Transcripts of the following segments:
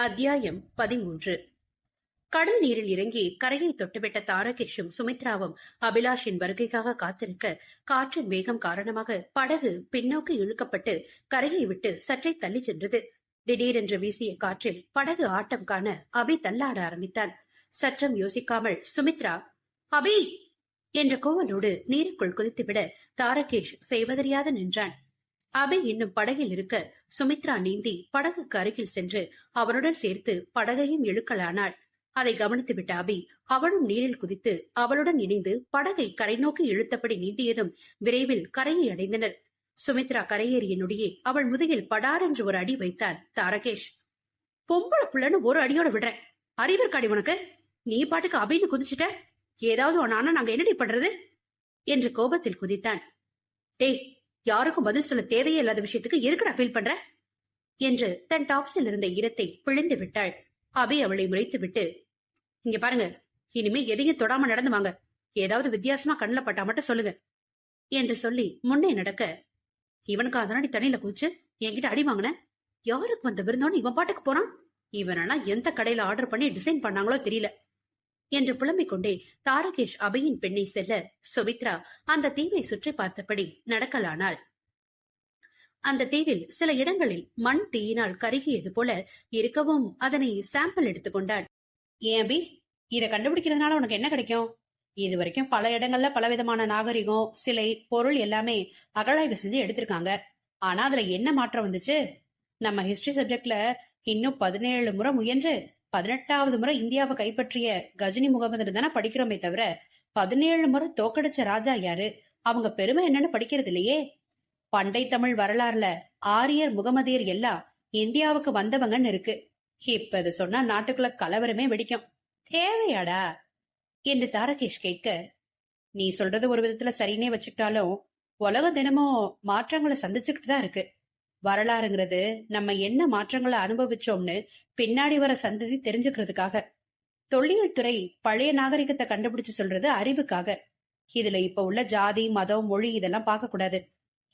அத்தியாயம் பதிமூன்று. கடல் நீரில் இறங்கி கரையை தொட்டுவிட்ட தாரகேஷும் சுமித்ராவும் அபிலாஷின் வருகைக்காக காத்திருக்க காற்றின் வேகம் காரணமாக படகு பின்னோக்கி இழுக்கப்பட்டு கரையை விட்டு சற்றே தள்ளி சென்றது. திடீரென்று வீசிய காற்றில் படகு ஆட்டம் காண அபி தள்ளாட ஆரம்பித்தான். சற்றும் யோசிக்காமல் சுமித்ரா அபி! என்ற கோவலோடு நீருக்குள் குதித்துவிட தாரகேஷ் செய்வதறியாது நின்றான். அபி இன்னும் படகில் இருக்க சுமித்ரா நீந்தி படகுக்கு அருகில் சென்று அவனுடன் சேர்த்து படகையும் இழுக்கலானாள். அதை கவனித்துவிட்ட அபி அவனும் நீரில் குதித்து அவளுடன் இணைந்து படகை கரை நோக்கி இழுத்தபடி நீந்தியதும் விரைவில் கரையை அடைந்தனர். சுமித்ரா கரையேறிய நொடியே அவள் முதுகில் படார் என்று ஒரு அடி வைத்தான் தாரகேஷ். பொம்பளை புள்ளன்னு ஒரு அடியோட விடுறேன் அறிவிற்காடி உனக்கு? நீ பாட்டுக்கு அபின்னு குதிச்சுட்ட? ஏதாவது உன் அண்ணன் நாங்க என்னடி பண்றது? என்று கோபத்தில் குதித்தான். டேய் யாருக்கும் பதில் சொல்ல தேவையே இல்லாத விஷயத்துக்கு எதுக்குடா ஃபீல் பண்ற என்று தன் டாப்ஸில் இருந்த ஈரத்தை பிழிந்து விட்டாள். அபி அவளை முறைத்து விட்டு இங்க பாருங்க இனிமே எதையும் தொடாம நடந்து வாங்க. ஏதாவது வித்தியாசமா கண்ணுல பட்டா மட்டும் சொல்லுங்க. என்று சொல்லி முன்னே நடக்க இவனுக்கு அதனாடி தண்ணியில குதிச்சு என்கிட்ட அடி வாங்கின? யாருக்கு வந்த விருந்தோன்னு இவன் பாட்டுக்கு போறான்? இவனெல்லாம் எந்த கடையில ஆர்டர் பண்ணி டிசைன் பண்ணாங்களோ தெரியல. என்று புலம்பிக் கொண்டே தாரகேஷ் அபையின் பெண்ணை செல்ல சுமித்ரா அந்த தீவை சுற்றி பார்த்தபடி நடக்கலானாள். அந்த தீவில் சில இடங்களில் மண் தீயினால் கருகியது போல இருக்கவும் அதனை சாம்பிள் எடுத்துக்கொண்டாள் ஏன் அபி? இத கண்டுபிடிக்கிறதுனால உனக்கு என்ன கிடைக்கும்? இது வரைக்கும் பல இடங்கள்ல பலவிதமான நாகரிகம் சிலை பொருள் எல்லாமே அகழாய்வு செஞ்சு எடுத்திருக்காங்க. ஆனா அதுல என்ன மாற்றம் வந்துச்சு? நம்ம ஹிஸ்டரி சப்ஜெக்ட்ல இன்னும் பதினேழு முறை முயன்று பதினெட்டாவது முறை இந்தியாவை கைப்பற்றிய கஜினி முகமது தானே படிக்கிறோமே தவிர பதினேழு முறை தோக்கடிச்ச ராஜா யாரு? அவங்க பெருமை என்னன்னு படிக்கிறது இல்லையே. பண்டை தமிழ் வரலாறுல ஆரியர் முகமதியர் எல்லாம் இந்தியாவுக்கு வந்தவங்கன்னு இருக்கு. இப்ப இது சொன்னா நாட்டுக்குள்ள கலவரமே வெடிக்கும். தேவையாடா? என்று தாரகேஷ் கேட்க நீ சொல்றது ஒரு விதத்துல சரின்னே வச்சுக்கிட்டாலும் உலகம் தினமும் மாற்றங்களை சந்திச்சுக்கிட்டு தான் இருக்கு. வரலாறுங்கிறது நம்ம என்ன மாற்றங்களை அனுபவிச்சோம்னு பின்னாடி வர சந்ததி தெரிஞ்சுக்கிறதுக்காக. தொல்லியல் துறை பழைய நாகரிகத்தை கண்டுபிடிச்சு சொல்றது அறிவுக்காக. இதுல இப்ப உள்ள ஜாதி மதம் மொழி இதெல்லாம் பார்க்க கூடாது.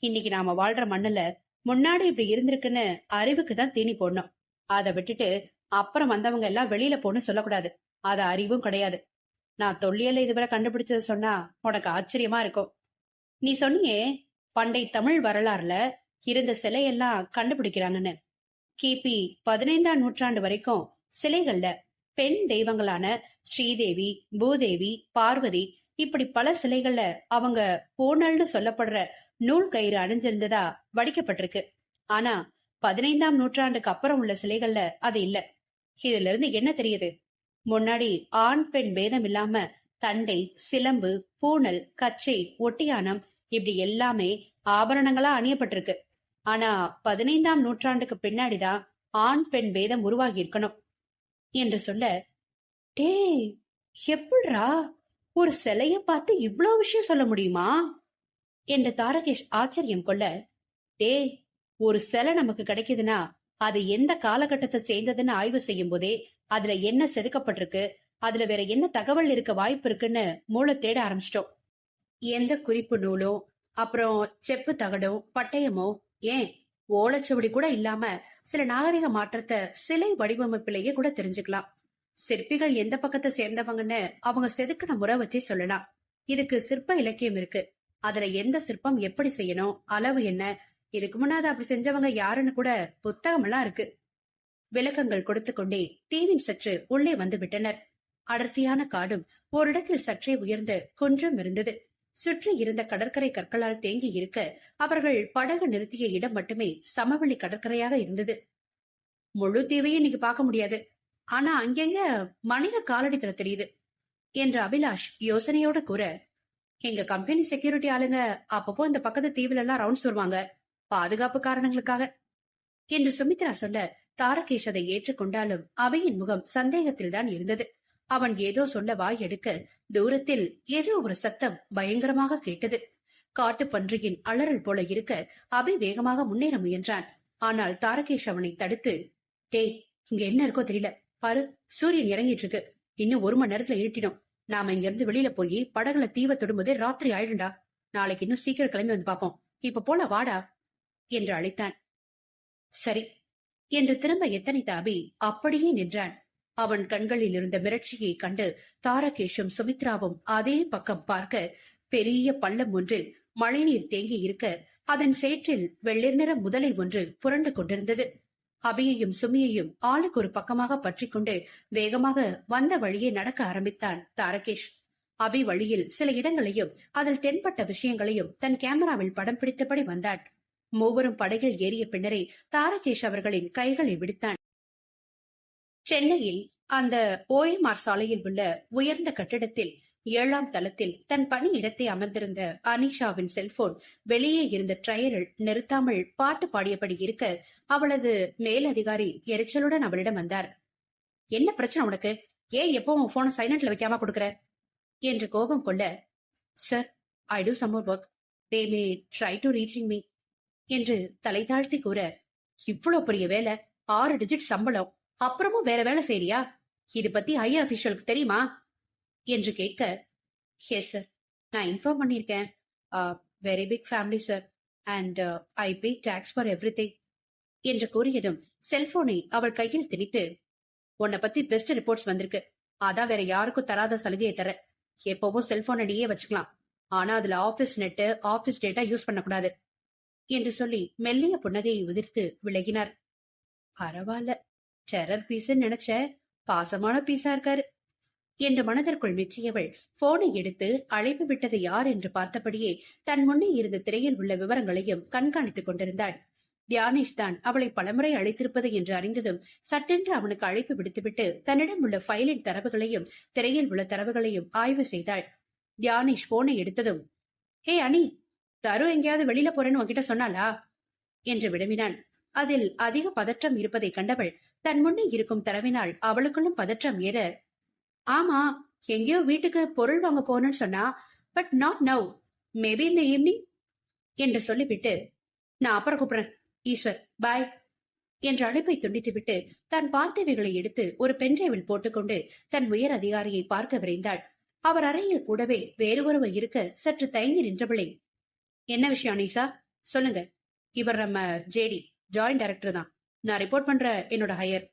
இன்னைக்கு நாம வாழ்ற மண்ணுல முன்னாடி இப்படி இருந்திருக்குன்னு அறிவுக்கு தான் தீனி போடணும். அதை விட்டுட்டு அப்புறம் வந்தவங்க எல்லாம் வெளியில போன்னு சொல்லக்கூடாது. அது அறிவும் கிடையாது. நான் தொல்லியல இதுவரை கண்டுபிடிச்சது சொன்னா உனக்கு ஆச்சரியமா இருக்கும். நீ சொன்னியே பண்டை தமிழ் வரலாறுல இருந்த சிலையெல்லாம் கண்டுபிடிக்கிறாங்கன்னு. கிபி பதினைந்தாம் நூற்றாண்டு வரைக்கும் சிலைகள்ல பெண் தெய்வங்களான ஸ்ரீதேவி பூதேவி பார்வதி இப்படி பல சிலைகள்ல அவங்க பூனல்னு சொல்லப்படுற நூல் கயிறு அணிஞ்சிருந்ததா வடிக்கப்பட்டிருக்கு. ஆனா பதினைந்தாம் நூற்றாண்டுக்கு அப்புறம் உள்ள சிலைகள்ல அது இல்ல. இதுல இருந்து என்ன தெரியுது? முன்னாடி ஆண் பெண் பேதம் இல்லாம தண்டை சிலம்பு பூனல் கச்சை ஒட்டியானம் இப்படி எல்லாமே ஆபரணங்களா அணியப்பட்டிருக்கு. ஆனா பதினைந்தாம் நூற்றாண்டுக்கு பின்னாடிதான் ஆண் பெண் பேதம் உருவாகி இருக்கணும் என்று சொல்ல டே எப்படா ஒரு சிலைய பார்த்து இவ்ளோ விஷயம் சொல்ல முடியுமா? என்று தாரகேஷ் ஆச்சரியம் கொள்ள டேய் ஒரு சிலை நமக்கு கிடைக்குதுன்னா அது எந்த காலகட்டத்தை சேர்ந்ததுன்னு ஆய்வு செய்யும் போதே அதுல என்ன செதுக்கப்பட்டிருக்கு அதுல வேற என்ன தகவல் இருக்க வாய்ப்பு இருக்குன்னு மூளை தேட ஆரம்பிச்சிட்டோம். எந்த குறிப்பு நூலோ அப்புறம் செப்பு தகடோ பட்டயமோ ஏன்? ஓலைச்சுவடி கூட இல்லாம சில நாகரிக மாற்றத்தை சிலை வடிவமைப்பிலேயே கூட தெரிஞ்சுக்கலாம். சிற்பிகள் எந்த பக்கத்தை சேர்ந்தவங்கன்னு அவங்க செதுக்கின முறை வச்சு சொல்லலாம். இதுக்கு சிற்ப இலக்கியம் இருக்கு. அதுல எந்த சிற்பம் எப்படி செய்யணும்? அளவு என்ன? இதுக்கு முன்னாடி அப்படி செஞ்சவங்க யாருன்னு கூட புத்தகம் எல்லாம் இருக்கு. விளக்கங்கள் கொடுத்து கொண்டே தீவின் சற்று உள்ளே வந்து விட்டனர். அடர்த்தியான காடும் ஓரிடத்தில் சற்றே உயர்ந்து குன்றம் இருந்தது. சுற்றி இருந்த கடற்கரை கற்களால் தேங்கி இருக்க அவர்கள் படகு நிறுத்திய இடம் மட்டுமே சமவெளி கடற்கரையாக இருந்தது. முழு தீவையும் இன்னைக்கு பார்க்க முடியாது. ஆனா அங்கெங்க மனித காலடி தர தெரியுது என்று அபிலாஷ் யோசனையோட கூற எங்க கம்பெனி செக்யூரிட்டி ஆளுங்க அப்பப்போ இந்த பக்கத்து தீவுல எல்லாம் ரவுண்ட்ஸ் வருவாங்க பாதுகாப்பு காரணங்களுக்காக என்று சுமித்ரா சொல்ல தாரகேஷ் அதை ஏற்றுக்கொண்டாலும் அவையின் முகம் சந்தேகத்தில் தான் இருந்தது. அவன் ஏதோ சொல்ல வாய் எடுக்க தூரத்தில் ஏதோ ஒரு சத்தம் பயங்கரமாக கேட்டது. காட்டு பன்றியின் அலறல் போல இருக்க அபி வேகமாக முன்னேற முயன்றான். ஆனால் தாரகேஷ் அவனை தடுத்து டேய் இங்க என்ன இருக்கோ தெரியல. பாரு சூரியன் இறங்கிட்டு இருக்கு இன்னும் ஒரு மணி நேரத்துல இருட்டிடும். நாம இங்க இருந்து வெளியில போய் படகுல தீவ தொடும்போதே ராத்திரி ஆயிடும்டா. நாளைக்கு இன்னும் சீக்கிரம் கிளம்பி வந்து பாப்போம். இப்ப போல வாடா என்று அழைத்தான். சரி என்று திரும்ப எத்தனை தாபி அப்படியே நின்றான். அவன் கண்களில் இருந்த மிரட்சியை கண்டு தாரகேஷும் சுமித்ராவும் அதே பக்கம் பார்க்க பெரிய பள்ளம் ஒன்றில் மழைநீர் தேங்கி இருக்க அதன் சேற்றில் வெள்ளிர் நிற முதலை ஒன்று புரண்டு கொண்டிருந்தது. அபியையும் சுமியையும் ஆளுக்கு ஒரு பக்கமாக பற்றி கொண்டு வேகமாக வந்த வழியே நடக்க ஆரம்பித்தான் தாரகேஷ். அபி வழியில் சில இடங்களையும் அதில் தென்பட்ட விஷயங்களையும் தன் கேமராவில் படம் பிடித்தபடி வந்தான் மூவரும் படகில் ஏறிய பின்னரே தாரகேஷ் அவர்களின் கைகளை விடுத்தான். சென்னையில் அந்த ஓஎம்ஆர் சாலையில் உள்ள உயர்ந்த கட்டிடத்தில் ஏழாம் தளத்தில் தன் பணி இடத்தை அமர்ந்திருந்த அனிஷாவின் செல்போன் வெளியே இருந்த ட்ரையரில் நிறுத்தாமல் பாட்டு பாடியபடி இருக்க அவளது மேலதிகாரி எரிச்சலுடன் அவளிடம் வந்தார். என்ன பிரச்சனை உனக்கு? ஏன் எப்பவும் போன சைலண்ட்ல வைக்காம கொடுக்கற? என்று கோபம் கொள்ள sir I do some work they may try to reaching me என்று தலை தாழ்த்தி கூற இவ்வளவு பெரிய வேலை ஆறு டிஜிட் சம்பளம். அப்புறமும் வேற வேலை செய்யறியா இது பத்தி ஹையர் அபிஷியலுக்கு தெரியுமா? என்று கேட்க எஸ் சார் நான் இன்ஃபார்ம் பண்ணியிருக்கேன். Very big family sir and I pay tax for every என்று கூறியதும் செல்போனை அவள் கையில் திணித்து உன்னை பத்தி பெஸ்ட் ரிப்போர்ட்ஸ் வந்திருக்கு. அதான் வேற யாருக்கும் தராத சலுகையை தர எப்பவும் செல்போன் அடியே வச்சுக்கலாம். ஆனா அதுல office net office data use பண்ணக்கூடாது. என்று சொல்லி மெல்லிய புன்னகையை உதிர்த்து விலகினார். பரவாயில்ல டெரர் பீஸ் நினைச்ச பாசமான பீஸா இருக்காரு. என்று மனதிற்குள் மெச்சியவள் போனை எடுத்து அழைப்பு விட்டது யார்? என்று பார்த்தபடியே தன் முன்னே இருந்த திரையில் உள்ள விவரங்களையும் கண்காணித்துக் கொண்டிருந்தாள். தியானேஷ் தான் அவளை பலமுறை அழைத்திருப்பது என்று அறிந்ததும் சட்டென்று அவனுக்கு அழைப்பு விடுத்துவிட்டு தன்னிடம் உள்ள ஃபைலின் தரவுகளையும் திரையில் உள்ள தரவுகளையும் ஆய்வு செய்தாள். தியானேஷ் போனை எடுத்ததும் ஹே அனி தரு எங்கேயாவது வெளியில போறேன்னு உன்கிட்ட சொன்னாளா? என்று விடமினான் அதில் அதிக பதற்றம் இருப்பதை கண்டவள் தன் முன்னே இருக்கும் தரவினால் அவளுக்குள்ளும் பதற்றம் ஏற ஆமா எங்கேயோ வீட்டுக்கு பொருள் வாங்க போனேன்னு சொன்னா பட் நாட் நவ் மேபி இந்த ஈவினிங் என்று சொல்லிவிட்டு நான் அப்புறம் கூப்பிடுறேன். ஈஸ்வர் பாய் என்ற அழைப்பை துண்டித்துவிட்டு தன் பார்த்தவைகளை எடுத்து ஒரு பென்ட்ரைவில் போட்டுக்கொண்டு தன் உயர் அதிகாரியை பார்க்க விரைந்தாள். அவர் அறையில் கூடவே வேறு ஒருவர் இருக்க சற்று தயங்கி நின்றவளை என்ன விஷயம் அனீசா சொல்லுங்க. இவர் நம்ம ஜேடி. ஜாயிண்ட் டைரக்டர் தான். நான் ரிப்போர்ட் பண்ற என்னோட ஹையர்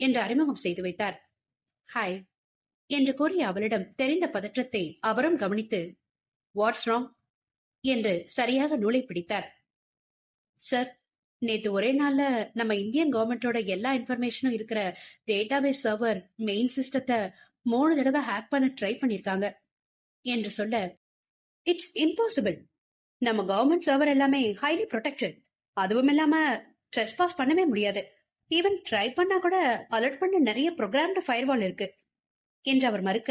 என்று அறிமுகம் செய்து வைத்தார். ஹாய் என்று கூறிய அவளிடம் தெரிந்த பதற்றத்தை அவரும் கவனித்து வாட்ஸ் ராங் என்று சரியாக நூலை பிடித்தார். சார் நேத்து ஒரே நாள்ல நம்ம இந்தியன் கவர்மெண்டோட எல்லா இன்ஃபர்மேஷனும் இருக்கிற டேட்டாபேஸ் சர்வர் மெயின் சிஸ்டத்தை மூணு தடவை ஹேக் பண்ண ட்ரை பண்ணிருக்காங்க என்று சொல்ல இட்ஸ் இம்பாசிபிள் நம்ம கவர்மெண்ட் சர்வர் எல்லாமே ஹைலி ப்ரொடெக்டட் அதுவும் இல்லாம ட்ரெஸ்பாஸ் பண்ணவே முடியாது. ஈவன் ட்ரை பண்ணா கூட அலர்ட் பண்ண நிறைய ப்ரோக்ராம்டு ஃபயர்வால் இருக்கு. என்று அவர் மறுக்க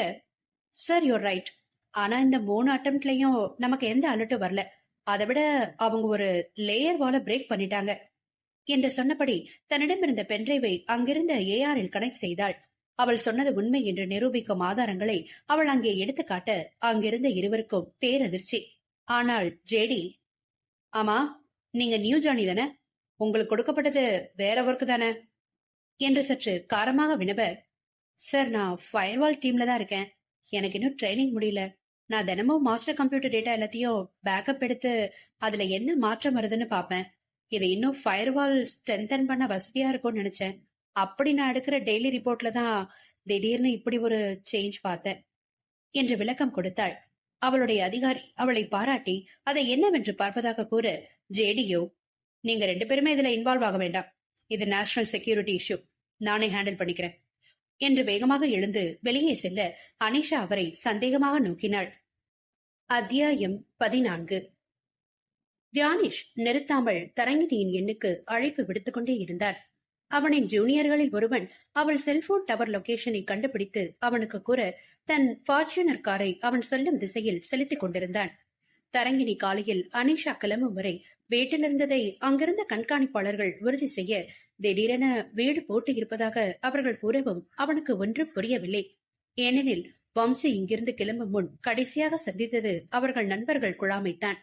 சார் யூர் ரைட் ஆனா இந்த மூணு அட்டம்ப்ட்லயும் நமக்கு எந்த அலர்ட்டும் வரல. அதை விட அவங்க ஒரு லேயர் வால பிரேக் பண்ணிட்டாங்க. என்று சொன்னபடி தன்னிடம் இருந்த பென்ட்ரைவை அங்கிருந்த ஏஆரில் கனெக்ட் செய்தாள். அவள் சொன்னது உண்மை என்று நிரூபிக்கும் ஆதாரங்களை அவள் அங்கே எடுத்து காட்ட அங்கிருந்த இருவருக்கும் பேரதிர்ச்சி. ஆனால் ஜேடி ஆமா நீங்க நியூ ஜானி தானே? உங்களுக்கு கொடுக்கப்பட்டது வேற ஒர்க் தானே? என்று சற்று காரமாக வினவ சார் நான் ஃபயர்வால் டீம்ல தான் இருக்கேன். எனக்கு இன்னும் ட்ரைனிங் முடியல. நான் தினமும் மாஸ்டர் கம்ப்யூட்டர் டேட்டா எல்லாத்தையும் பேக்கப் எடுத்து அதுல என்ன மாற்றம் வருதுன்னு பார்ப்பேன். இதை இன்னும் ஃபயர்வால் ஸ்ட்ரென்தன் பண்ண வசதியா இருக்கும்னு நினைச்சேன். அப்படி நான் எடுக்கிற டெய்லி ரிப்போர்ட்ல தான் திடீர்னு இப்படி ஒரு சேஞ்ச் பார்த்தேன் என்று விளக்கம் கொடுத்தாள். அவளுடைய அதிகாரி அவளை பாராட்டி அதை என்னவென்று பார்ப்பதாக கூற ஜேடியோ நீங்க ரெண்டு பேருமே இதுல இன்வால்வ் ஆக வேண்டாம். இது நேஷனல் செக்யூரிட்டி இஷ்யூ நானே ஹேண்டில் பண்ணிக்கிறேன். என்று வேகமாக எழுந்து வெளியே செல்ல அனிஷா அவரை சந்தேகமாக நோக்கினாள். அத்தியாயம் பதினான்கு. தியானிஷ் நிறுத்தாமல் தரங்கினியின் எண்ணுக்கு அழைப்பு விடுத்துக்கொண்டே இருந்தான். அவனின் ஜூனியர்களில் ஒருவன் அவள் செல்போன் டவர் லொகேஷனை கண்டுபிடித்து அவனுக்கு கூற தன் ஃபார்ச்சுனர் காரை அவன் சொல்லும் திசையில் செலுத்திக் கொண்டிருந்தான். தரங்கினி காலையில் அனிஷா கிளம்பும் வரை வீட்டிலிருந்ததை அங்கிருந்த கண்காணிப்பாளர்கள் உறுதி செய்ய திடீரென வீடு போட்டு இருப்பதாக அவர்கள் கூறவும் அவனுக்கு ஒன்றும் புரியவில்லை. ஏனெனில் வம்சி இங்கிருந்து கிளம்பும் முன் கடைசியாக சந்தித்தது அவர்கள் நண்பர்கள் குழாமைத்தான்.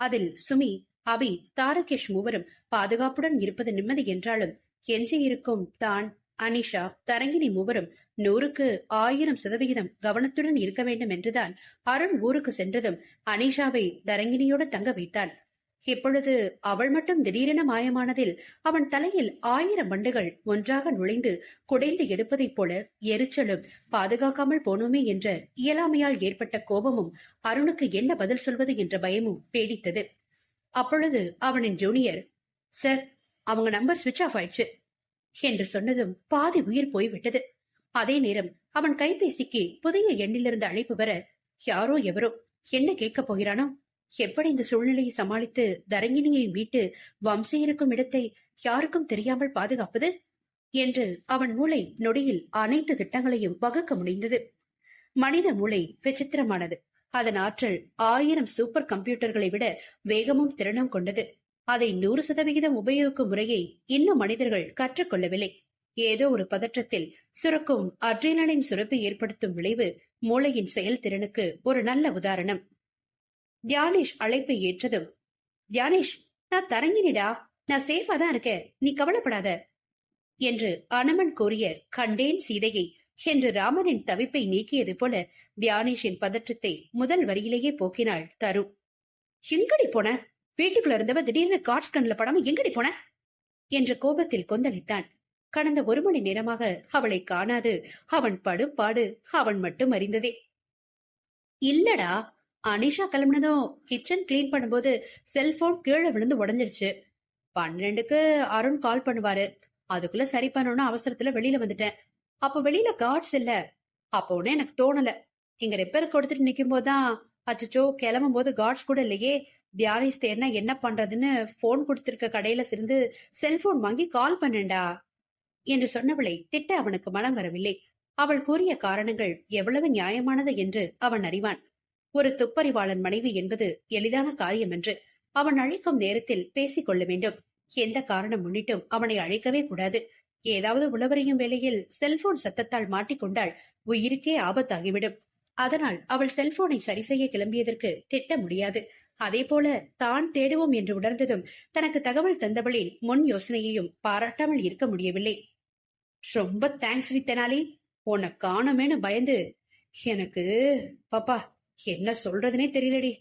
அதில் சுமி அபி தாரகேஷ் மூவரும் பாதுகாப்புடன் இருப்பது நிம்மதி என்றாலும் எஞ்சியிருக்கும் தான் அனிஷா தரங்கினி மூவரும் நூறுக்கு ஆயிரம் சதவிகிதம் கவனத்துடன் இருக்க வேண்டும் என்றுதான் அருண் ஊருக்கு சென்றதும் அனிஷாவை தரங்கினியோடு தங்க வைத்தான். இப்பொழுது அவள் மட்டும் திடீரென மாயமானதில் அவன் தலையில் ஆயிரம் வண்டுகள் ஒன்றாக நுழைந்து குடைந்து எடுப்பதைப் போல எரிச்சலும் பாதுகாக்காமல் போனோமே என்ற இயலாமையால் ஏற்பட்ட கோபமும் அருணுக்கு என்ன பதில் சொல்வது என்ற பயமும் பேடித்தது. அப்பொழுது அவனின் ஜூனியர் சார் அவங்க நம்பர் சுவிட்ச் ஆஃப் ஆயிடுச்சு. என்று சொன்னதும் பாதி உயிர் போய்விட்டது அதே நேரம் அவன் கைபேசிக்கு புதிய எண்ணிலிருந்து அழைப்பு வர யாரோ எவரோ என்ன கேட்கப் போகிறானோ? எப்படி இந்த சூழ்நிலையை சமாளித்து தரங்கினியை மீட்டு வம்சி இருக்கும் இடத்தை யாருக்கும் தெரியாமல் பாதுகாப்பது? என்று அவன் மூளை நொடியில் அனைத்து திட்டங்களையும் வகுக்க முடிந்தது. மனித மூளை விசித்திரமானது. அதன் ஆற்றல் ஆயிரம் சூப்பர் கம்ப்யூட்டர்களை விட வேகமும் திறனும் கொண்டது. அதை நூறு சதவிகிதம் உபயோகிக்கும் முறையை இன்னும் மனிதர்கள் கற்றுக்கொள்ளவில்லை. ஏதோ ஒரு பதற்றத்தில் சுரக்கும் அட்ரினலின் சுரப்பை ஏற்படுத்தும் விளைவு மூளையின் செயல்திறனுக்கு ஒரு நல்ல உதாரணம். தியானேஷ் அழைப்பை ஏற்றதும் தியானேஷ் நான் தரங்கினிடா. நான் சேஃபா தான் இருக்கேன். நீ கவலைப்படாத. என்று அனமன் கூறிய கண்டேன் சீதையை என்று ராமனின் தவிப்பை நீக்கியது போல தியானேஷின் பதற்றத்தை முதல் வரியிலேயே போக்கினாள் தரு. எங்கடி போன? வீட்டுக்குள்ள இருந்தவ திடீர்னு காட்ஸ் கண்ணில் படாம எங்கடி போன? என்ற கோபத்தில் கொந்தளித்தான். கடந்த ஒரு மணி நேரமாக அவளை காணாது. அவன் படும் பாடு அவன் மட்டும் அறிந்ததே. இல்லடா அனிஷா கிளம்பினதும் கிச்சன் கிளீன் பண்ணும்போது செல்போன் கீழே விழுந்து உடஞ்சிருச்சு. பன்னெண்டுக்கு அருண் கால் பண்ணுவாரு. அதுக்குள்ள சரி பண்ணணும்னு அவசரத்துல வெளியில வந்துட்டேன். அப்ப வெளியில கார்ட்ஸ் இல்ல. அப்போ ஒன்னும் எனக்கு தோணல. இங்க ரிப்பேர் கொடுத்துட்டு நிக்கும் போதுதான் அச்சச்சோ கிளம்பும் போது கார்ட்ஸ் கூட இல்லையே. தியானிஸ்தேன்னா என்ன பண்றதுன்னு போன் கொடுத்திருக்க கடையில சிருந்து செல்போன் வாங்கி கால் பண்ணேன்டா என்று சொன்னவளை திட்ட அவனுக்கு மனம் வரவில்லை. அவள் கூறிய காரணங்கள் எவ்வளவு நியாயமானது என்று அவன் அறிவான். ஒரு துப்பறிவாளன் மனைவி என்பது எளிதான காரியம் என்று அவன் அழைக்கும் நேரத்தில் பேசிக் கொள்ள வேண்டும். எந்த காரணம் முன்னிட்டும் அவனை அழைக்கவே கூடாது. ஏதாவது உளவறியும் வேளையில் செல்போன் சத்தத்தால் மாட்டிக்கொண்டால் உயிருக்கே ஆபத்தாகிவிடும். அதனால் அவள் செல்போனை சரி செய்ய கிளம்பியதற்கு திட்ட முடியாது. அதே போல தான் தேடுவோம் என்று உணர்ந்ததும் தனக்கு தகவல் தந்தவளின் முன் யோசனையையும் பாராட்டாமல் இருக்க முடியவில்லை. ரொம்ப தேங்க்ஸ் ரித்தனாலி உன்னை காணமேனு பயந்து எனக்கு பாப்பா என்ன சொல்றதுனே தெரியலடி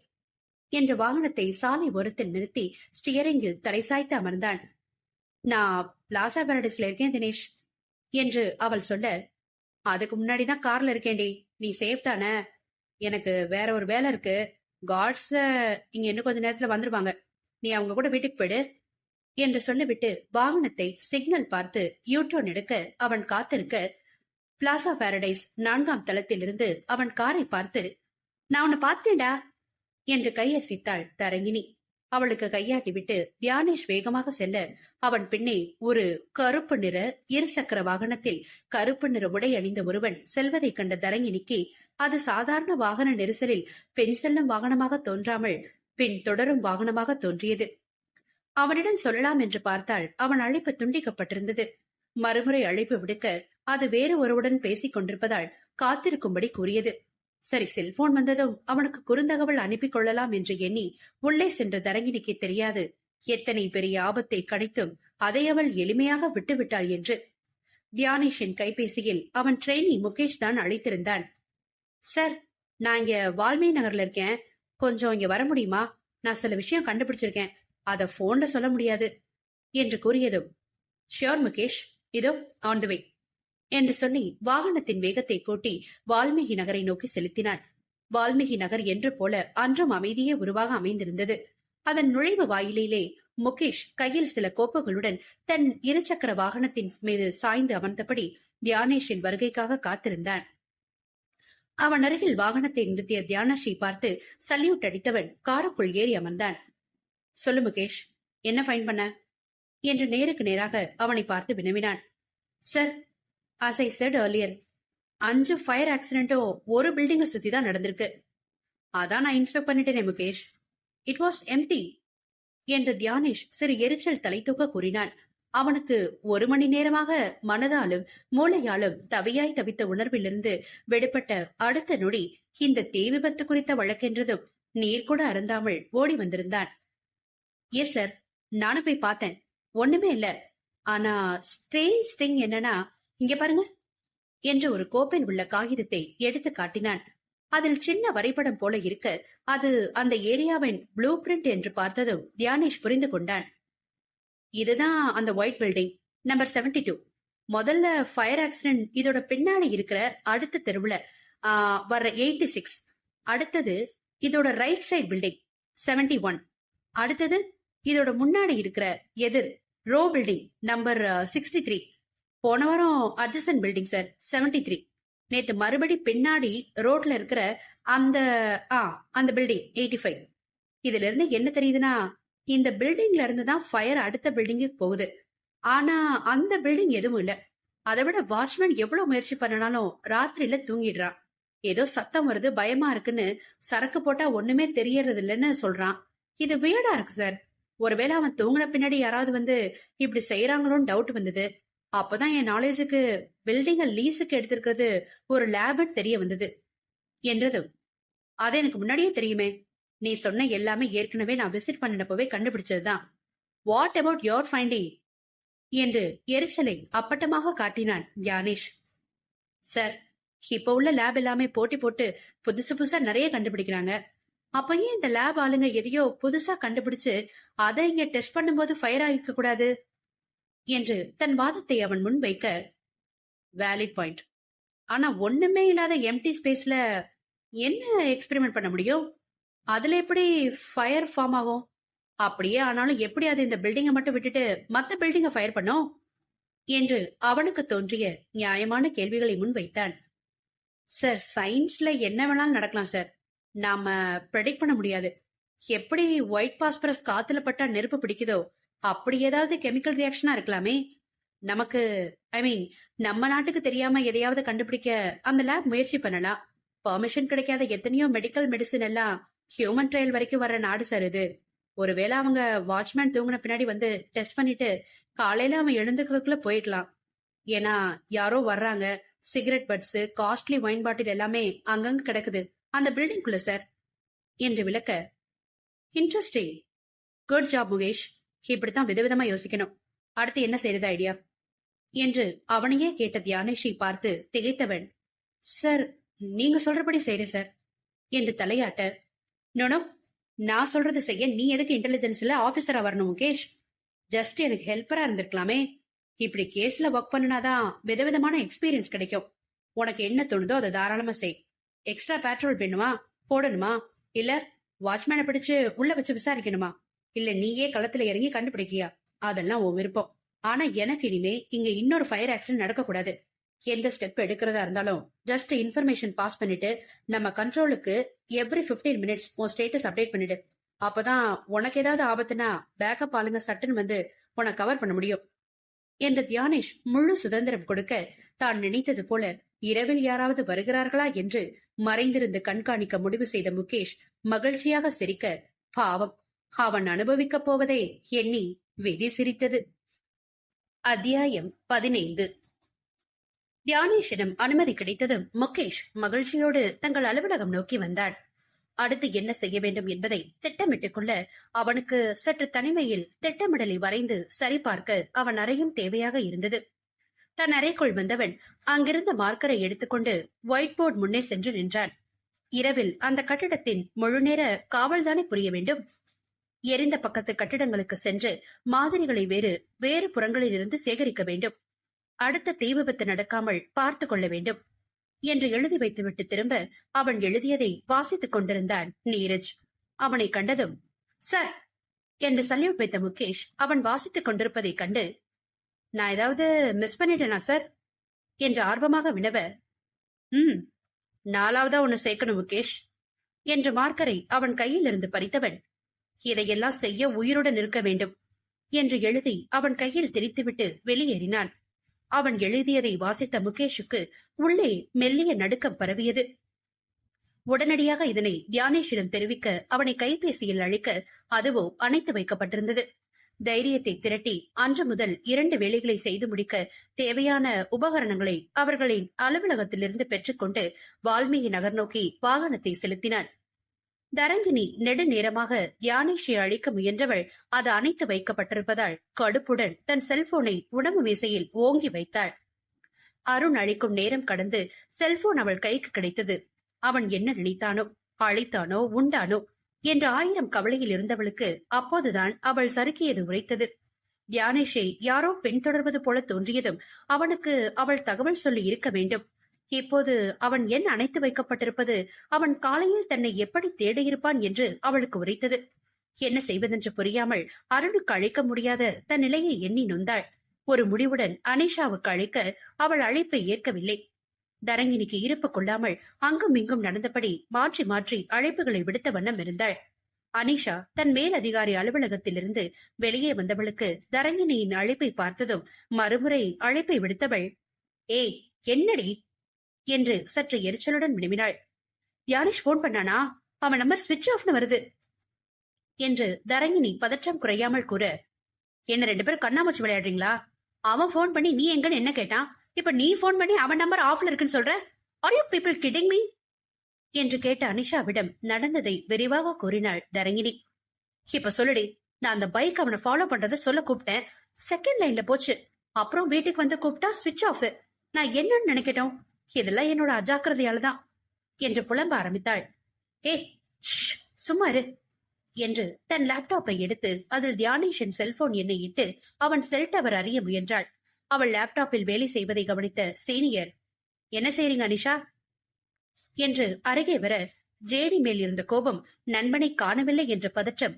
என்ற வாகனத்தை சாலை ஓரத்தில் நிறுத்தி ஸ்டியரிங்கில் தலை சாய்த்து அமர்ந்தான். நான் பிளாசா பேரடைஸ்ல இருக்கேன் தினேஷ் என்று அவள் சொல்ல அதுக்கு முன்னாடிதான் கார்ல இருக்கேன்டி நீ சேஃப் தானே? எனக்கு வேற ஒரு வேலை இருக்கு. காட்ஸ இங்க இன்னும் கொஞ்ச நேரத்துல வந்துருவாங்க நீ அவங்க கூட வீட்டுக்கு போயிடு என்று சொல்லிவிட்டு வாகனத்தை சிக்னல் பார்த்து யூட்டர்ன் எடுக்க அவன் காத்திருக்க பிளாசா பாரடைஸ் நான்காம் தளத்திலிருந்து அவன் காரை பார்த்து நான் உன்னை பார்த்தேன்டா என்று கையசைத்தாள் தரங்கினி. அவளுக்கு கையாட்டி விட்டு தியானேஷ் வேகமாக செல்ல அவன் பின்னே ஒரு கருப்பு நிற இருசக்கர வாகனத்தில் கருப்பு நிற உடை அணிந்த ஒருவன் செல்வதைக் கண்ட தரங்கினிக்கு அது சாதாரண வாகன நெரிசலில் பெண் செல்லும் வாகனமாக தோன்றாமல் பின் தொடரும் வாகனமாக தோன்றியது. அவனிடம் சொல்லலாம் என்று பார்த்தால் அவன் அழைப்பு துண்டிக்கப்பட்டிருந்தது. மறுமுறை அழைப்பு விடுக்க அது வேறு ஒருவுடன் பேசிக் கொண்டிருப்பதால் காத்திருக்கும்படி கூறியது. சரி செல்போன் வந்ததும் அவனுக்கு குறுந்தகவல் அனுப்பி கொள்ளலாம் என்று எண்ணி உள்ளே சென்ற தரங்கினிக்கு தெரியாது. எத்தனை பெரிய ஆபத்தை கணித்தும் அதை அவள் எளிமையாக விட்டுவிட்டாள் என்று. தியானேஷின் கைபேசியில் அவன் ட்ரெயினி முகேஷ் தான் அழைத்திருந்தான். சார் நான் இங்க வால்மீகி நகர்ல இருக்கேன். கொஞ்சம் இங்க வர முடியுமா? நான் சில விஷயம் கண்டுபிடிச்சிருக்கேன். அத போன்ல சொல்ல முடியாது. என்று கூறியதும் ஷியோர் முகேஷ். இதோ ஆன் தி வே என்று சொல்லி வாகனத்தின் வேகத்தை கூட்டி வால்மீகி நகரை நோக்கி செலுத்தினான். வால்மீகி நகர் என்று போல அன்றும் அமைதியே உருவாக அமைந்திருந்தது. அதன் நுழைவு வாயிலிலே முகேஷ் கையில் சில கோப்புகளுடன் தன் இருசக்கர வாகனத்தின் மீது சாய்ந்து அமர்ந்தபடி தியானேஷின் வருகைக்காக காத்திருந்தான். அவன் அருகில் வாகனத்தை நிறுத்திய தியானஸ்ரீ பார்த்து சல்யூட் அடித்தவன் காருக்குள் ஏறி அமர்ந்தான். சொல்லு முகேஷ் என்ன ஃபைன் பண்ண? என்று நேருக்கு நேராக அவனை பார்த்து வினவினான். Sir as I said earlier அஞ்சு ஃபயர் ஆக்சிடென்ட்டோ ஒரு பில்டிங்கை சுத்தி தான் நடந்திருக்கு. அதான் நான் இன்ஸ்பெக்ட் பண்ணிட்டேனே முகேஷ். இட் வாஸ் எம்டி என்று தியானேஷ் சிறு எரிச்சல் தலை தூக்க கூறினான். அவனுக்கு ஒரு மணி நேரமாக மனதாலும் மூளையாலும் தவியாய் தவித்த உணர்விலிருந்து விடுபட்ட அடுத்த நொடி இந்த தீ விபத்து குறித்த வழக்கென்றதும் நீர் கூட அருந்தாமல் ஓடி வந்திருந்தான். எஸ் சார் நானும் போய் பார்த்தேன். ஒண்ணுமே இல்ல. ஆனா ஸ்டேஜ் திங் என்னன்னா இங்க பாருங்க என்று ஒரு கோப்பில் உள்ள காகிதத்தை எடுத்து காட்டினான். அதில் சின்ன வரைபடம் போல இருக்க அது அந்த ஏரியாவின் ப்ளூ பிரிண்ட் என்று பார்த்ததும் தியானேஷ் புரிந்து கொண்டான். இதுதான் அந்த ஒயிட் பில்டிங் நம்பர் 72 டூ முதல்ல ஃபயர் ஆக்சிடென்ட் இதோட பின்னாடி இருக்கிற அடுத்த தெருவுல வர்ற எயிட்டி சிக்ஸ் அடுத்தது இதோட ரைட் சைடு பில்டிங் 71 ஒன் அடுத்தது இதோட முன்னாடி இருக்கிற எதிர் row building number sixty three போன வாரம் அட்ஜசன் பில்டிங் சார் 73 த்ரீ நேத்து மறுபடி பின்னாடி ரோட்ல இருக்கிற அந்த ஆ அந்த பில்டிங் எயிட்டி ஃபைவ் இதுல இருந்து என்ன தெரியுதுன்னா இந்த பில்டிங்ல இருந்து தான் ஃபயர் அடுத்த பில்டிங்குக்கு போகுது. ஆனா அந்த பில்டிங் எதுவும் இல்ல. அதை விட வாட்ச்மேன் எவ்வளவு முயற்சி பண்ணனாலும் ராத்திரியில தூங்கிடுறான். ஏதோ சத்தம் வருது பயமா இருக்குன்னு சரக்கு போட்டா ஒண்ணுமே தெரியறது இல்லைன்னு சொல்றான். இது வியடா இருக்கு சார் ஒருவேளை அவன் தூங்கின பின்னாடி யாராவது வந்து இப்படி செய்யறாங்களோன்னு டவுட் வந்தது. அப்பதான் என் நாலேஜுக்கு பில்டிங்க லீஸுக்கு எடுத்திருக்கிறது ஒரு லேப்னு தெரிய வந்தது. என்றதும் அது எனக்கு முன்னாடியே தெரியுமே. நீ சொன்ன எல்லாமே ஏற்கனவே நான் விசிட் பண்ணினப்பவே கண்டுபிடிச்சதுதான். வாட் அபவுட் யோர் ஃபைண்டிங் என்று எரிச்சலை அப்பட்டமாக காட்டினான் யானேஷ் சார் இப்ப உள்ள லேப் எல்லாமே போட்டி போட்டு புதுசு புதுசா நிறைய கண்டுபிடிக்கிறாங்க. அப்ப ஏன் இந்த லேப் ஆளுங்க எதையோ புதுசா கண்டுபிடிச்சு அதை இங்க டெஸ்ட் பண்ணும்போது ஃபயர் ஆகிக்க கூடாது? என்று தன் வாதத்தை அவன் முன் வைக்க வேலிட் பாயிண்ட் ஆனா ஒண்ணுமே இல்லாத எம்டி ஸ்பேஸ்ல என்ன எக்ஸ்பெரிமெண்ட் பண்ண முடியும்? அதுல எப்படி ஃபயர் ஃபார்ம் ஆகும்? அப்படியே ஆனாலும் எப்படி அது இந்த பில்டிங்கை மட்டும் விட்டுட்டு மத்த பில்டிங்கை ஃபயர் பண்ணும்? என்று அவனுக்கு தோன்றிய நியாயமான கேள்விகளை முன்வைத்தான். சார் சயின்ஸ்ல என்ன வேணாலும் நடக்கலாம் சார் நாம ப்ரெடிக்ட் பண்ண முடியாது. எப்படி ஒயிட் பாஸ்பரஸ் காத்துல பட்டா நெருப்பு பிடிக்குதோ அப்படி ஏதாவது கெமிக்கல் ரியாக்ஷனா இருக்கலாமே? நமக்கு ஐ மீன் நம்ம நாட்டுக்கு தெரியாம எதையாவது கண்டுபிடிக்க அந்த லேப் முயற்சி பண்ணலாம். பர்மிஷன் கிடைக்காத எத்தனையோ மெடிக்கல் மெடிசின் எல்லாம் ஹியூமன் ட்ரையல் வரைக்கும் வர்ற நாடு சார் இது. ஒருவேளை அவங்க வாட்ச்மேன் தூங்கின பின்னாடி வந்து டெஸ்ட் பண்ணிட்டு காலையில அவன் எழுந்துக்கிறதுக்குள்ள போயிடலாம். ஏன்னா யாரோ வர்றாங்க cigarette butts costly wine bottle எல்லாமே அங்கங்க கிடக்குது. அந்த பில்டிங்குள்ள சார் என்று விளக்க இன்ட்ரெஸ்டிங் குட் ஜாப் முகேஷ் இப்படித்தான் விதவிதமா யோசிக்கணும். அடுத்து என்ன செய்யறது ஐடியா என்று அவனையே கேட்ட தியானேஷை பார்த்து திகைத்தவன் சார் நீங்க சொல்றபடி செய்யறேன் சார் என்று தலையாட்ட நோனோ நான் சொல்றது செய்ய நீ எதுக்கு இன்டெலிஜென்ஸ்ல ஆபீசரா வரணும் முகேஷ்? ஜஸ்ட் எனக்கு ஹெல்ப்பரா இருந்திருக்கலாமே. இப்படி கேஸ்ல ஒர்க் பண்ணினாதான் விதவிதமான எக்ஸ்பீரியன்ஸ் கிடைக்கும். உனக்கு என்ன தோணுதோ அதை தாராளமா செய். எக்ஸ்ட்ரா பேட்ரோல் வேணுமா? போடணுமா? இல்ல வாட்ச்மேனை பிடிச்சு உள்ள வச்சு விசாரிக்கணுமா? இல்ல நீயே களத்துல இறங்கி கண்டுபிடிக்கியா? அதெல்லாம் உன் விருப்பம். ஆனா எனக்கு இனிமே இங்க இன்னொரு ஃபயர் ஆக்சிடென்ட் நடக்க கூடாது எந்த ஸ்டெப் எடுக்கிறதா இருந்தாலும் ஜஸ்ட் இன்ஃபர்மேஷன் பாஸ் பண்ணிட்டு நம்ம கண்ட்ரோலுக்கு எவ்ரி 15 மினிட்ஸ் உன் ஸ்டேட்டஸ் அப்டேட் பண்ணிடு. அப்பதான் உனக்கு ஏதாவது ஆபத்துனா பேக்கப் ஆளுங்க சட்டுன்னு வந்து உன கவர் பண்ண முடியும். என்ற தியானேஷ் முழு சுதந்திரம் கொடுக்க தான் நினைத்தது போல இரவில் யாராவது வருகிறார்களா என்று மறைந்திருந்து கண்காணிக்க முடிவு செய்த முகேஷ் மகிழ்ச்சியாக சிரிக்க பாவம் அவன் அனுபவிக்கப் போவதை எண்ணி விதி சிரித்தது. அத்தியாயம் பதினைந்து. தியானேஷிடம் அனுமதி கிடைத்ததும் முகேஷ் மகிழ்ச்சியோடு தங்கள் அலுவலகம் நோக்கி வந்தான் அடுத்து என்ன செய்ய வேண்டும் என்பதை திட்டமிட்டுக் கொள்ள அவனுக்கு சற்று தனிமையில் திட்டமிடலை வரைந்து சரிபார்க்க அவன் அறையும் தேவையாக இருந்தது. தன் அறைக்குள் வந்தவன் அங்கிருந்த மார்க்கரை எடுத்துக்கொண்டு ஒயிட் போர்டு முன்னே சென்று நின்றான். இரவில் அந்த கட்டிடத்தின் முழுநேர காவல்தானே புரிய வேண்டும்? எரிந்த பக்கத்து கட்டிடங்களுக்கு சென்று மாதிரிகளை வேறு வேறு புறங்களில் இருந்து சேகரிக்க வேண்டும். அடுத்த தீ விபத்து நடக்காமல் பார்த்து கொள்ள வேண்டும் என்று எழுதி வைத்துவிட்டு திரும்ப அவன் எழுதியதை வாசித்துக் கொண்டிருந்தான் நீரஜ். அவனை கண்டதும் சார் என்று சல்யூட் வைத்த முகேஷ் அவன் வாசித்துக் கொண்டிருப்பதைக் கண்டு நான் ஏதாவது மிஸ் பண்ணிட்டேனா சார்? என்று ஆர்வமாக வினவ ம் நாலாவதா ஒன்னு சேர்க்கணும் முகேஷ் என்ற மார்க்கரை அவன் கையில் இருந்து பறித்தவன் இதையெல்லாம் செய்ய உயிருடன் இருக்க வேண்டும் என்று எழுதி அவன் கையில் திரித்துவிட்டு வெளியேறினான். அவன் எழுதியதை வாசித்த முகேஷுக்கு உள்ளே மெல்லிய நடுக்கம் பரவியது. உடனடியாக இதனை தியானேஷிடம் தெரிவிக்க அவனை கைபேசியில் அழைக்க அதுவோ அணைத்து வைக்கப்பட்டிருந்தது. தைரியத்தை திரட்டி அன்று முதல் இரண்டு வேலைகளை செய்து முடிக்க தேவையான உபகரணங்களை அவர்களின் அலுவலகத்திலிருந்து பெற்றுக்கொண்டு வால்மீகி நகர் நோக்கி வாகனத்தை செலுத்தினான். தரங்கினி நெடுநேரமாக யானேஷை அழிக்க முயன்றவள். அது அணைத்து வைக்கப்பட்டிருப்பதால் கடுப்புடன் தன் செல்போனை உணவு மேசையில் ஓங்கி வைத்தாள். அருண் அழிக்கும் நேரம் கடந்து செல்போன் அவள் கைக்கு கிடைத்தது. அவன் என்ன நினைத்தானோ அழைத்தானோ உண்டானோ என்ற ஆயிரம் கவலையில் இருந்தவளுக்கு அப்போதுதான் அவள் சறுக்கியது உரைத்தது. தியானேஷை யாரோ பெண் தொடர்வது போல தோன்றியதும் அவனுக்கு அவள் தகவல் சொல்லி இருக்க வேண்டும். இப்போது அவன் என் அணைத்து வைக்கப்பட்டிருப்பது அவன் காலையில் தன்னை எப்படி தேடியிருப்பான் என்று அவளுக்கு உரைத்தது. என்ன செய்வதென்று புரியாமல் அருணுக்கு அழைக்க முடியாத தன் நிலையை எண்ணி நொந்தாள். ஒரு முடிவுடன் அனிஷாவுக்கு அழைக்க அவள் அழைப்பை ஏற்கவில்லை. தரங்கினிக்கு இருப்பு கொள்ளாமல் அங்கும் இங்கும் நடந்தபடி மாற்றி மாற்றி அழைப்புகளை விடுத்த வண்ணம் இருந்தாள். அனிஷா தன் மேல் அதிகாரி அலுவலகத்திலிருந்து வெளியே வந்தவளுக்கு தரங்கினியின் அழைப்பை பார்த்ததும் மறுமுறை அழைப்பை விடுத்தவள் ஏய் என்னடி? என்று சற்று எரிச்சலுடன் வினவினாள். தியானிஷ் போன் பண்ணானா? அவன் நம்பர் ஸ்விட்ச் ஆஃப்னு வருது. என்று தரங்கினி பதற்றம் குறையாமல் கூற என்ன ரெண்டு பேரும் கண்ணாமூச்சி விளையாடுறீங்களா? அவன் ஃபோன் பண்ணி நீ எங்கன்னு என்ன கேட்டான்? இப்ப நீ ஃபோன் பண்ணி அவன் நம்பர் ஆஃப்ல இருக்குன்னு சொல்ற? Are you people kidding me என்று கேட்ட அனிஷாவிடம் நடந்ததை விரிவாக கூறினாள் தரங்கினி. இப்ப சொல்லுடி நான் அந்த பைக் அவனை ஃபாலோ பண்றத சொல்ல கூப்பிட்டேன். செகண்ட் லைன்ல போச்சு. அப்புறம் வீட்டுக்கு வந்து கூப்பிட்டா ஸ்விட்ச் ஆஃப் நான் என்னன்னு நினைக்கட்டும். இதெல்லாம் என்னோட அஜாக்கிரதையால தான் என்று புலம்ப ஆரம்பித்தாள். ஏ சுமாரு என்று தன் லேப்டாப்பை எடுத்து அதில் தியானேஷின் செல்போன் எண்ணை இட்டு அவன் செல் டவர் அறிய முயன்றாள். அவள் லேப்டாப்பில் வேலை செய்வதை கவனித்த சீனியர் என்ன செய்றீங்க அனிஷா? என்று அருகே வர ஜேடி மேல் இருந்த கோபம் நண்பனை காணவில்லை என்ற பதற்றம்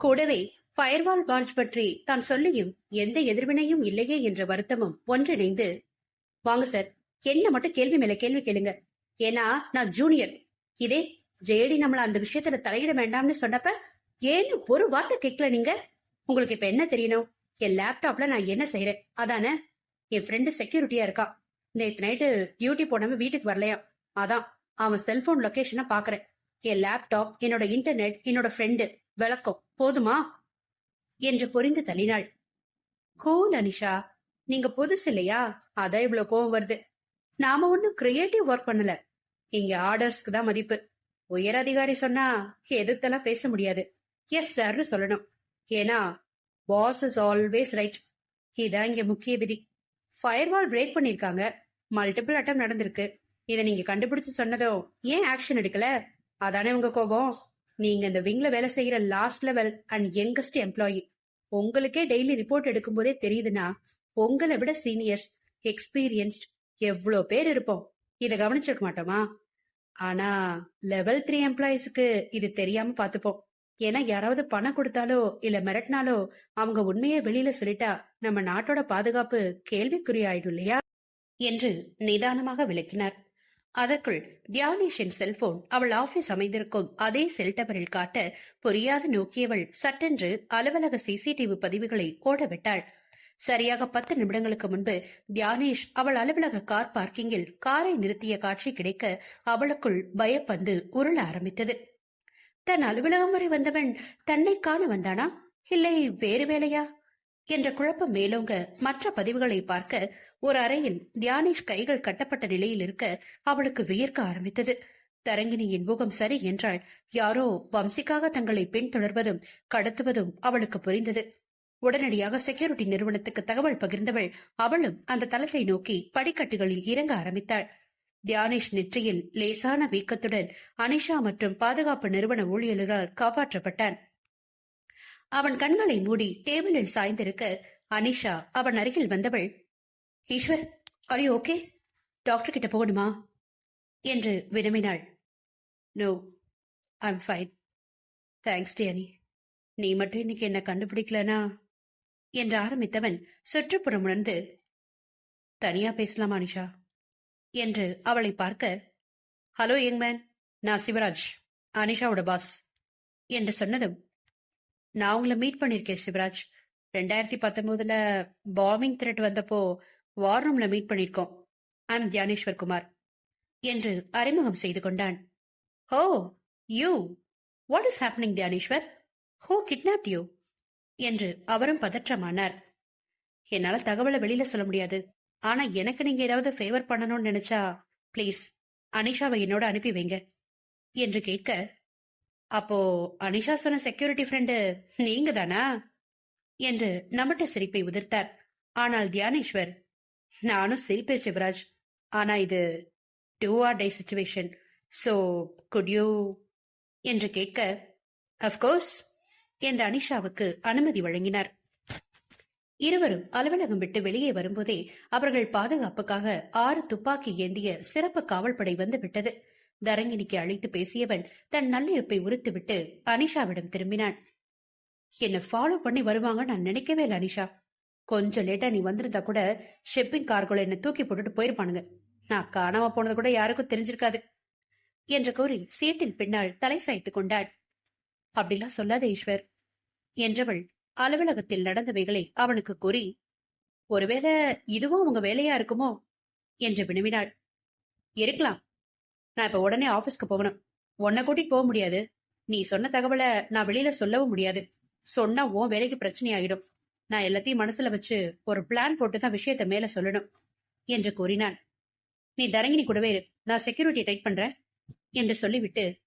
கூடவே ஃபயர்வால் பாஞ்ச் பற்றி தான் சொல்லியும் எந்த எதிர்வினையும் இல்லையே என்ற வருத்தமும் ஒன்றிணைந்து வாங்க சார் என்ன மட்டும் கேள்வி மேல கேள்வி கேளுங்க. ஏன்னா நான் ஜூனியர் இதே ஜேடி நம்மள அந்த விஷயத்துல தலையிட வேண்டாம்னு சொன்னப்ப ஏன்னு ஒரு வார்த்தை கேட்கல நீங்க? உங்களுக்கு இப்ப என்ன தெரியணும்? என் லேப்டாப்ல நான் என்ன செய்யறேன் அதானே? என் ஃப்ரெண்டு செக்யூரிட்டியா இருக்கான். நேத்து நைட்டு டியூட்டி போனவன் வீட்டுக்கு வரலையா? அதான் அவன் செல்போன் லொகேஷனை பாக்குறேன். என் லேப்டாப் என்னோட இன்டர்நெட் என்னோட ஃப்ரெண்டு விளக்கம். போதுமா? என்று புரிந்து தள்ளினாள். கூல் அனிஷா நீங்க புதுசு இல்லையா? அதான் இவ்வளவு கோவம் வருது. நாம ஒன்னும் கிரியேட்டிவ் ஒர்க் பண்ணல. இங்க ஆர்டர்ஸ்க்கு தான் மதிப்பு. உயர் அதிகாரி சொன்னா எதிர்த்தெல்லாம் பேச முடியாது. எஸ் சார்னு சொல்லணும். ஏன்னா பாஸ் இஸ் ஆல்வேஸ் ரைட் இதான் இங்க முக்கிய விதி. ஃபயர்வால் பிரேக் பண்ணிருக்காங்க. மல்டிபிள் அட்டம் நடந்திருக்கு. இதை நீங்க கண்டுபிடிச்சு சொன்னதோ ஏன் ஆக்ஷன் எடுக்கல? அதானே உங்க கோபம். நீங்க இந்த விங்ல வேலை செய்யற last level and youngest employee உங்களுக்கே டெய்லி ரிப்போர்ட் எடுக்கும் போதே தெரியுதுன்னா உங்களை விட சீனியர்ஸ் எக்ஸ்பீரியன்ஸ்ட் எவ்வளோ பேர் இருப்போம். இதை கவனிச்சிருக்க மாட்டோமா? ஆனா லெவல் த்ரீ எம்ப்ளாயிஸுக்கு இது தெரியாம பாத்துப்போம். ஏன்னா யாராவது பணம் கொடுத்தாலோ இல்ல மிரட்டினாலோ அவங்க உண்மையை வெளியில சொல்லிட்டா நம்ம நாட்டோட பாதுகாப்பு கேள்விக்குறி ஆயிடும் இல்லையா? என்று நிதானமாக விளக்கினார். அதற்குள் தியானேஷின் செல்போன் அவள் ஆபீஸ் அமைந்திருக்கும் அதே செல் டவரில் காட்ட புரியாது நோக்கியவள் சட்டென்று அலுவலக சிசிடிவி பதிவுகளை ஓடவிட்டாள் சரியாக பத்து நிமிடங்களுக்கு முன்பு தியானேஷ் அவள் அலுவலக கார் பார்க்கிங்கில் காரை நிறுத்திய காட்சி கிடைக்க அவளுக்குள் பயப்பந்து உருள ஆரம்பித்தது. தன் அலுவலகம் வரை வந்தவன் தன்னை காண வந்தானா? இல்லை வேறு வேலையா? என்ற குழப்பம் மேலோங்க மற்ற பதிவுகளை பார்க்க ஒரு அறையில் தியானேஷ் கைகள் கட்டப்பட்ட நிலையில் இருக்க அவளுக்கு வியர்க்க ஆரம்பித்தது. தரங்கினியின் முகம் சரி என்றால் யாரோ வம்சிக்காக தங்களை பின்தொடர்வதும் கடத்துவதும் அவளுக்கு புரிந்தது. உடனடியாக செக்யூரிட்டி நிறுவனத்துக்கு தகவல் பகிர்ந்தவள். அவளும் அந்த தளத்தை நோக்கி படிக்கட்டுகளில் இறங்க ஆரம்பித்தாள். தியானேஷ் நெற்றியில் லேசான வீக்கத்துடன் அனிஷா மற்றும் பாதுகாப்பு நிறுவன ஊழியர்களால் காப்பாற்றப்பட்டான். அவன் கண்களை மூடி டேபிளில் சாய்ந்திருக்க அனிஷா அவன் அருகில் வந்தவள் ஈஸ்வர் அரி ஓகே டாக்டர் கிட்ட போகணுமா? என்று வினவினாள். நோ ஐம் ஃபைன் தேங்க்ஸ் டியனி நீ மட்டும் இன்னைக்கு என்ன கண்டுபிடிக்கலனா? என்று ஆரம்பித்தவன் சுற்றுப்புறம் உணர்ந்து தனியா பேசலாமா அனிஷா? என்று அவளை பார்க்க ஹலோ யங்மேன் நான் சிவராஜ் அனிஷாவோட பாஸ் என்று சொன்னதும் நான் உங்களை மீட் பண்ணிருக்கேன் சிவராஜ். ரெண்டாயிரத்தி பத்தொன்பதுல பாம்பிங் த்ரெட் வந்தப்போ வார் ரூம்ல மீட் பண்ணிருக்கோம். ஐம் தியானேஸ்வர் குமார் என்று அறிமுகம் செய்து கொண்டான். ஓ you! What is happening Dhyaneshwar? Who kidnap you? என்று அவரும் பதற்றமானார். என்னால தகவலை வெளியில சொல்ல முடியாது. ஆனா எனக்கு நீங்க ஏதாவது ஃபேவர் பண்ணணும்னு நினைச்சா ப்ளீஸ் அனிஷாவை என்னோட அனுப்பி வைங்க என்று கேட்க அப்போ அனிஷா சொன்ன செக்யூரிட்டி ஃப்ரெண்டு நீங்க தானா? என்று நம்மட்ட சிரிப்பை உதிர்த்தார். ஆனால் தியானேஸ்வர் நானும் சிரிப்பேன் சிவராஜ். ஆனா இது do or die situation so good you என்று கேட்க அஃப்கோர்ஸ் என்று அனிஷாவுக்கு அனுமதி வழங்கினார். இருவரும் அலுவலகம் விட்டு வெளியே வரும்போதே அவர்கள் பாதுகாப்புக்காக ஆறு துப்பாக்கி ஏந்திய சிறப்பு காவல்படை வந்து விட்டது தரங்கினிக்கு அழைத்து பேசியவன் தன் நல்லிருப்பை உறுத்துவிட்டு அனிஷாவிடம் திரும்பினான். என்ன ஃபாலோ பண்ணி வருவாங்க நான் நினைக்கவே இல்லை அனிஷா. கொஞ்சம் லேட்டா நீ வந்திருந்தா கூட ஷிப்பிங் கார்குள்ள என்ன தூக்கி போட்டுட்டு போயிருப்பானுங்க. நான் காணாம போனது கூட யாருக்கும் தெரிஞ்சிருக்காது என்று கூறி சீட்டின் பின்னால் தலை சாய்த்துக் கொண்டாள் அப்படிலாம் சொல்லாத ஈஸ்வர். என்றவள் அலுவலகத்தில் நடந்தவைகளை அவனுக்கு கூறி ஒருவேளை இதுவும் உங்க வேலையா இருக்குமோ? என்று வினவினாள். இருக்கலாம். நான் இப்ப உடனே ஆபீஸ்க்கு போகணும். உன்னை கூட்டிட்டு போக முடியாது. நீ சொன்ன தகவலை நான் வெளியில சொல்லவும் முடியாது. சொன்னா உன் வேலைக்கு பிரச்சனை ஆயிடும் நான் எல்லாத்தையும் மனசுல வச்சு ஒரு பிளான் போட்டு தான் விஷயத்த மேல சொல்லணும் என்று கூறினான் நீ தரங்கினி கூடவே இரு. நான் செக்யூரிட்டி டைட் பண்றேன் என்று சொல்லிவிட்டு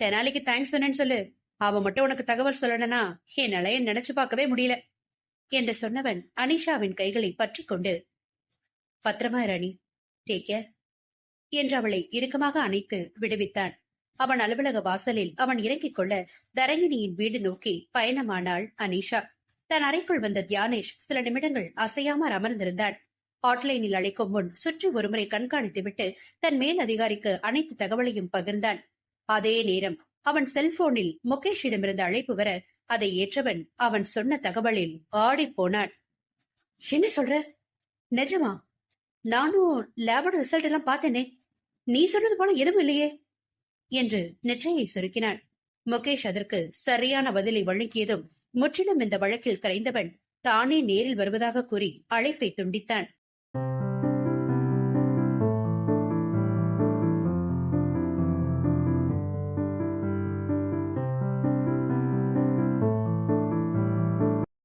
தெனாலிக்கு தேங்க்ஸ் சொன்னேன்னு சொல்லு. அவ மட்டும் உனக்கு தகவல் சொல்லணும்னா என்னால என் நினைச்சு பார்க்கவே முடியல என்று சொன்னவன் அனிஷாவின் கைகளை பற்றி கொண்டு பத்திரமா ராணி டேக் கேர் என்று அவளை இறுக்கமாக அணைத்து விடுவித்தான். அவன் அலுவலக வாசலில் அவன் இறங்கிக் கொள்ள தரங்கினியின் வீடு நோக்கி பயணமானாள் அனிஷா. தன் அறைக்குள் வந்த தியானேஷ் சில நிமிடங்கள் அசையாமல் அமர்ந்திருந்தான். ஹாட்லைனில் அழைக்கும் முன் சுற்றி ஒருமுறை கண்காணித்துவிட்டு தன் மேல் அதிகாரிக்கு அனைத்து தகவலையும் பகிர்ந்தான். அதே நேரம் அவன் செல்போனில் முகேஷிடமிருந்து அழைப்பு வர அதை ஏற்றவன் அவன் சொன்ன தகவலில் ஆடிப்போனான். என்ன சொல்ற? நிஜமா? நானும் லேபோட ரிசல்ட் எல்லாம் பார்த்தேனே. நீ சொன்னது போல எதுவும் இல்லையே? என்று நெற்றையை சுருக்கினான். முகேஷ் அதற்கு சரியான பதிலை வழங்கியதும் முற்றிலும் இந்த வழக்கில் கரைந்தவன் தானே நேரில் வருவதாக கூறி அழைப்பை துண்டித்தான்.